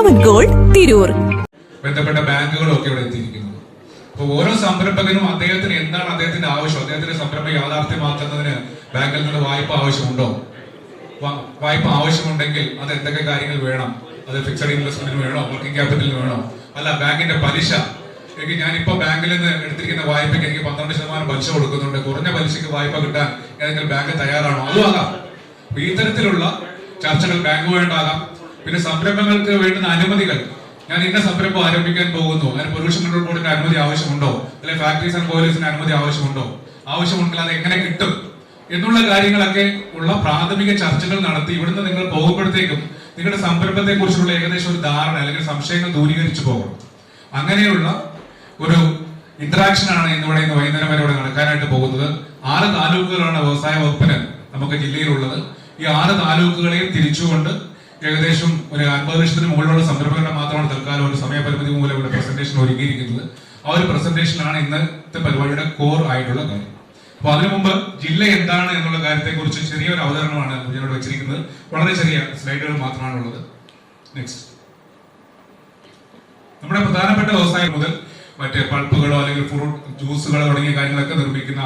പവൻ gold Tirur ബന്ധപ്പെട്ട ബാങ്കുകളും ഒക്കെ ഇവിടെ എത്തിയിരിക്കുന്നു. അപ്പോൾ ഓരോ സംരംഭകനും അദ്ദേഹത്തിന് എന്താണ് അദ്ദേഹത്തിന്റെ ആവശ്യം? അദ്ദേഹത്തിന്റെ സംരംഭം യാഥാർത്ഥ്യമാക്കുന്നതിന് ബാങ്കിൽ നിന്ന് വായ്പ ആവശ്യമുണ്ടോ? വായ്പ ആവശ്യമുണ്ടെങ്കിൽ അത് എന്തൊക്കെ കാര്യങ്ങൾ വേണം? അത് ഫിക്സഡ് ഇൻവെസ്റ്റ്മെന്റിന് വേണോ? വർക്കിംഗ് ക്യാപിറ്റലിന് വേണോ? അല്ല ബാങ്കിന്റെ പലിശ. എനിക്ക് ഞാനിപ്പോ ബാങ്കിൽ നിന്ന് എടുത്തിരിക്കുന്ന വായ്പയ്ക്ക് എനിക്ക് പന്ത്രണ്ട് ശതമാനം പലിശ കൊടുക്കുന്നുണ്ട്. കുറഞ്ഞ പലിശയ്ക്ക് വായ്പ കിട്ടാൻ ഏതെങ്കിലും ബാങ്ക് തയ്യാറാണോ? അതും ആകാം. ഇത്തരത്തിലുള്ള ചർച്ചകൾ ബാങ്കുമായിട്ടാകാം. പിന്നെ സംരംഭങ്ങൾക്ക് വേണ്ടുന്ന അനുമതികൾ. ഞാൻ ഇന്ന സംരംഭം ആരംഭിക്കാൻ പോകുന്നു. അതിന് പൊല്യൂഷൻ കൺട്രോൾ ബോർഡിന്റെ അനുമതി ആവശ്യമുണ്ടോ? അല്ലെങ്കിൽ ഫാക്ടറീസ് ആൻഡ് ബോയിലേഴ്സിന് അനുമതി ആവശ്യമുണ്ടോ? ആവശ്യമുണ്ടെങ്കിൽ അത് എങ്ങനെ കിട്ടും? എന്നുള്ള കാര്യങ്ങളൊക്കെ ഉള്ള പ്രാഥമിക ചർച്ചകൾ നടത്തി ഇവിടുന്ന് നിങ്ങൾ പോകുമ്പോഴത്തേക്കും നിങ്ങളുടെ സംരംഭത്തെ കുറിച്ചുള്ള ഏകദേശം ഒരു ധാരണ അല്ലെങ്കിൽ സംശയങ്ങൾ ദൂരീകരിച്ചു പോകണം അങ്ങനെയുള്ള ഒരു ഇന്ററാക്ഷൻ ആണ് ഇന്നിവിടെ ഇന്ന് വൈകുന്നേരം വരെ ഇവിടെ നടക്കാനായിട്ട് പോകുന്നത്. ആറ് താലൂക്കുകളാണ് വ്യവസായ വകുപ്പിന് നമുക്ക് ജില്ലയിലുള്ളത്. ഈ ആറ് താലൂക്കുകളെയും തിരിച്ചുകൊണ്ട് ഏകദേശം ഒരു അൻപത് ലക്ഷത്തിന് മുകളിലുള്ള സംരംഭങ്ങളുടെ മാത്രമാണ് തൽക്കാലം ഒരു സമയപരിമിതി മൂലം ഇവിടെ പ്രസന്റേഷൻ ഒരുക്കിയിരിക്കുന്നത്. ആ ഒരു പ്രസന്റേഷനാണ് ഇന്നത്തെ പരിപാടിയുടെ കോർ ആയിട്ടുള്ള കാര്യം. അപ്പൊ അതിനു മുമ്പ് ജില്ല എന്താണ് എന്നുള്ള കാര്യത്തെക്കുറിച്ച് ചെറിയൊരു അവതരണമാണ് ഇവിടെ വെച്ചിരിക്കുന്നത്. വളരെ ചെറിയ സ്ലൈഡുകൾ മാത്രമാണ് ഉള്ളത് നെക്സ്റ്റ് നമ്മുടെ പ്രധാനപ്പെട്ട വ്യവസായം മുതൽ മറ്റേ പൾപ്പുകളോ അല്ലെങ്കിൽ ഫ്രൂട്ട് ജ്യൂസുകളോ തുടങ്ങിയ കാര്യങ്ങളൊക്കെ നിർമ്മിക്കുന്ന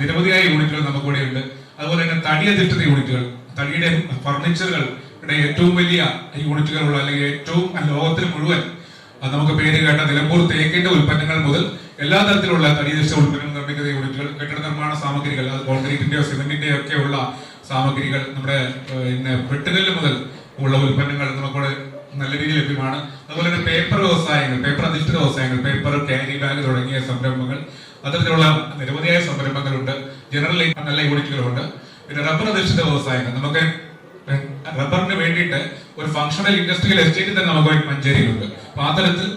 നിരവധിയായ യൂണിറ്റുകൾ നമുക്കിവിടെ ഉണ്ട് അതുപോലെ തന്നെ തടി യൂണിറ്റുകൾ തടിയുടെ ഫർണിച്ചറുകൾ ഏറ്റവും വലിയ യൂണിറ്റുകളുള്ള അല്ലെങ്കിൽ ഏറ്റവും ലോകത്തിൽ മുഴുവൻ നമുക്ക് പേര് കേട്ട നിലമ്പൂർ തേക്കിന്റെ ഉൽപ്പന്നങ്ങൾ മുതൽ എല്ലാ തരത്തിലുള്ള തടിയധിഷ്ഠ ഉൽപ്പന്നങ്ങൾ നിർമ്മിക്കുന്ന യൂണിറ്റുകൾ കെട്ടിട നിർമ്മാണ സാമഗ്രികൾ അത് കോൺക്രീറ്റിന്റെയോ സിമെന്റിന്റെയോ ഒക്കെ ഉള്ള സാമഗ്രികൾ നമ്മുടെ പിന്നെ വെട്ടുകല്ല് മുതൽ ഉള്ള ഉൽപ്പന്നങ്ങൾ നമുക്കിവിടെ നല്ല രീതിയിൽ ലഭ്യമാണ്. അതുപോലെ തന്നെ പേപ്പർ വ്യവസായങ്ങൾ പേപ്പർ അധിഷ്ഠിത വ്യവസായങ്ങൾ പേപ്പർ ക്യാരി ബാഗ് തുടങ്ങിയ സംരംഭങ്ങൾ അത്തരത്തിലുള്ള നിരവധിയായ സംരംഭങ്ങളുണ്ട്. ജനറൽ നല്ല യൂണിറ്റുകളുണ്ട്. പിന്നെ റബ്ബർ അധിഷ്ഠിത വ്യവസായങ്ങൾ നമുക്ക് റബ്ബറിന് വേണ്ടിയിട്ട് ഒരു ഫങ്ഷണൽ ഇൻഡസ്ട്രിയൽ എസ്റ്റേറ്റ് തന്നെ നമുക്ക് മഞ്ചേരിയിലുണ്ട്. അപ്പൊ ആ തരത്തിൽ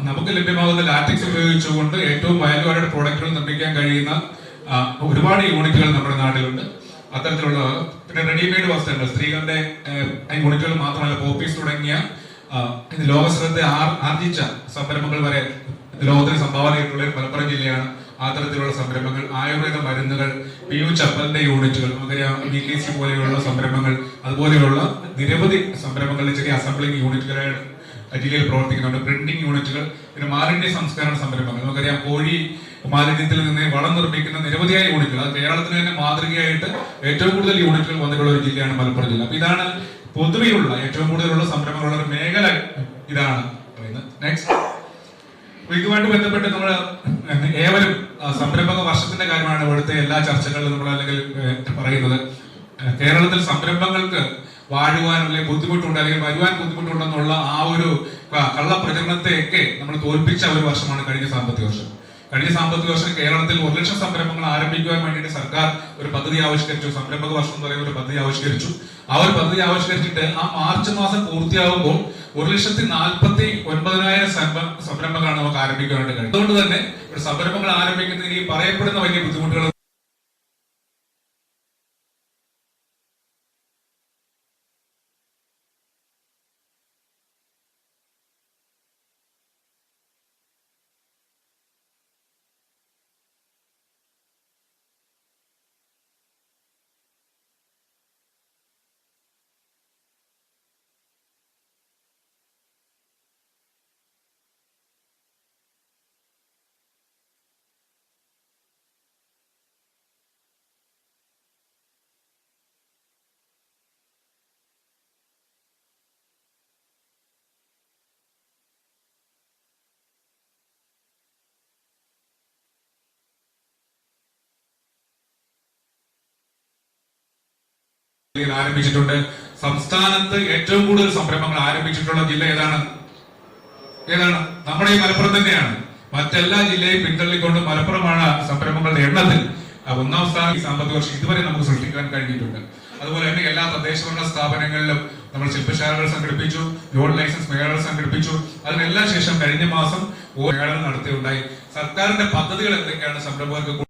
നമുക്ക് ലഭ്യമാകുന്ന ലാറ്റിക്സ് ഉപയോഗിച്ചുകൊണ്ട് ഏറ്റവും വാല്യൂവായ പ്രോഡക്റ്റുകൾ നിർമ്മിക്കാൻ കഴിയുന്ന ഒരുപാട് യൂണിറ്റുകൾ നമ്മുടെ നാട്ടിലുണ്ട്. അത്തരത്തിലുള്ള പിന്നെ റെഡിമെയ്ഡ് വസ്ത്രങ്ങൾ സ്ത്രീകളുടെ യൂണിറ്റുകൾ മാത്രമല്ല പോപ്പീസ് തുടങ്ങിയ ലോകശ്രദ്ധ ആർ- ആർജിച്ച സംരംഭങ്ങൾ വരെ ലോകത്തിന് സംഭാവന ചെയ്തിട്ടുള്ള മലപ്പുറം ജില്ലയാണ് ആ തരത്തിലുള്ള സംരംഭങ്ങൾ ആയുർവേദ മരുന്നുകൾ പി യു ചപ്പലിന്റെ യൂണിറ്റുകൾ അങ്ങനെ ബി കെ സി പോലെയുള്ള സംരംഭങ്ങൾ അതുപോലെയുള്ള നിരവധി സംരംഭങ്ങളിൽ ചെറിയ അസംബ്ലിംഗ് യൂണിറ്റുകളാണ് ജില്ലയിൽ പ്രവർത്തിക്കുന്നുണ്ട്. പ്രിന്റിംഗ് യൂണിറ്റുകൾ പിന്നെ മാലിന്യ സംസ്കരണ സംരംഭങ്ങൾ. നമുക്കറിയാം കോഴി മാലിന്യത്തിൽ നിന്ന് വളം നിർമ്മിക്കുന്ന നിരവധിയായ യൂണിറ്റുകൾ. അത് കേരളത്തിന് തന്നെ മാതൃകയായിട്ട് ഏറ്റവും കൂടുതൽ യൂണിറ്റുകൾ വന്നിട്ടുള്ള ഒരു ജില്ലയാണ് മലപ്പുറം ജില്ല. അപ്പൊ ഇതാണ് പൊതുവെയുള്ള ഏറ്റവും കൂടുതലുള്ള സംരംഭങ്ങളുള്ള ഒരു മേഖല ഇതാണ് പറയുന്നത്. നെക്സ്റ്റ് ഇതുമായിട്ട് ബന്ധപ്പെട്ട് നമ്മൾ ഏവരും സംരംഭക വർഷത്തിന്റെ കാര്യമാണ് ഇവിടുത്തെ എല്ലാ ചർച്ചകളിലും നമ്മൾ അല്ലെങ്കിൽ പറയുന്നത്. കേരളത്തിൽ സംരംഭങ്ങൾക്ക് അല്ലെങ്കിൽ ബുദ്ധിമുട്ടുണ്ട് അല്ലെങ്കിൽ വരുവാൻ ബുദ്ധിമുട്ടുണ്ടെന്നുള്ള ആ ഒരു കള്ള പ്രചരണത്തെയൊക്കെ നമ്മൾ തോൽപ്പിച്ച ഒരു വർഷമാണ് കഴിഞ്ഞ സാമ്പത്തിക വർഷം. കഴിഞ്ഞ സാമ്പത്തിക വർഷം കേരളത്തിൽ ഒരു ലക്ഷം സംരംഭങ്ങൾ ആരംഭിക്കുവാൻ വേണ്ടിയിട്ട് സർക്കാർ ഒരു പദ്ധതി ആവിഷ്കരിച്ചു. സംരംഭക വർഷം എന്ന് പറയുന്ന ഒരു പദ്ധതി ആവിഷ്കരിച്ചു. ആ ഒരു പദ്ധതി ആവിഷ്കരിച്ചിട്ട് ആ മാർച്ച് മാസം പൂർത്തിയാകുമ്പോൾ ഒരു ലക്ഷത്തി നാൽപ്പത്തി ഒൻപതിനായിരം സംരംഭങ്ങളാണ് നമുക്ക് ആരംഭിക്കാനായിട്ട് കഴിയും അതുകൊണ്ട് തന്നെ സംരംഭങ്ങൾ ആരംഭിക്കുന്നതിന് ഈ പറയപ്പെടുന്ന വലിയ ബുദ്ധിമുട്ടുകൾ ആരംഭിച്ചിട്ടുണ്ട്. സംസ്ഥാനത്ത് ഏറ്റവും കൂടുതൽ സംരംഭങ്ങൾ ആരംഭിച്ചിട്ടുള്ള ജില്ല ഏതാണ്? ഏതാണ്? നമ്മുടെ ഈ മലപ്പുറം തന്നെയാണ്. മറ്റെല്ലാ ജില്ലയും പിന്തള്ളിക്കൊണ്ട് മലപ്പുറമാണ് സംരംഭങ്ങളുടെ എണ്ണത്തിൽ ഒന്നാം സ്ഥാനം ഈ സാമ്പത്തിക വർഷം ഇതുവരെ നമുക്ക് സൃഷ്ടിക്കാൻ കഴിഞ്ഞിട്ടുണ്ട്. അതുപോലെ തന്നെ എല്ലാ തദ്ദേശഭരണ സ്ഥാപനങ്ങളിലും നമ്മൾ ശില്പശാലകൾ സംഘടിപ്പിച്ചു ലോൺ ലൈസൻസ് മേളകൾ സംഘടിപ്പിച്ചു. അതിനെല്ലാം ശേഷം കഴിഞ്ഞ മാസം മേളകൾ നടത്തിയുണ്ടായി. സർക്കാരിന്റെ പദ്ധതികൾ എന്തൊക്കെയാണ് സംരംഭകർക്ക്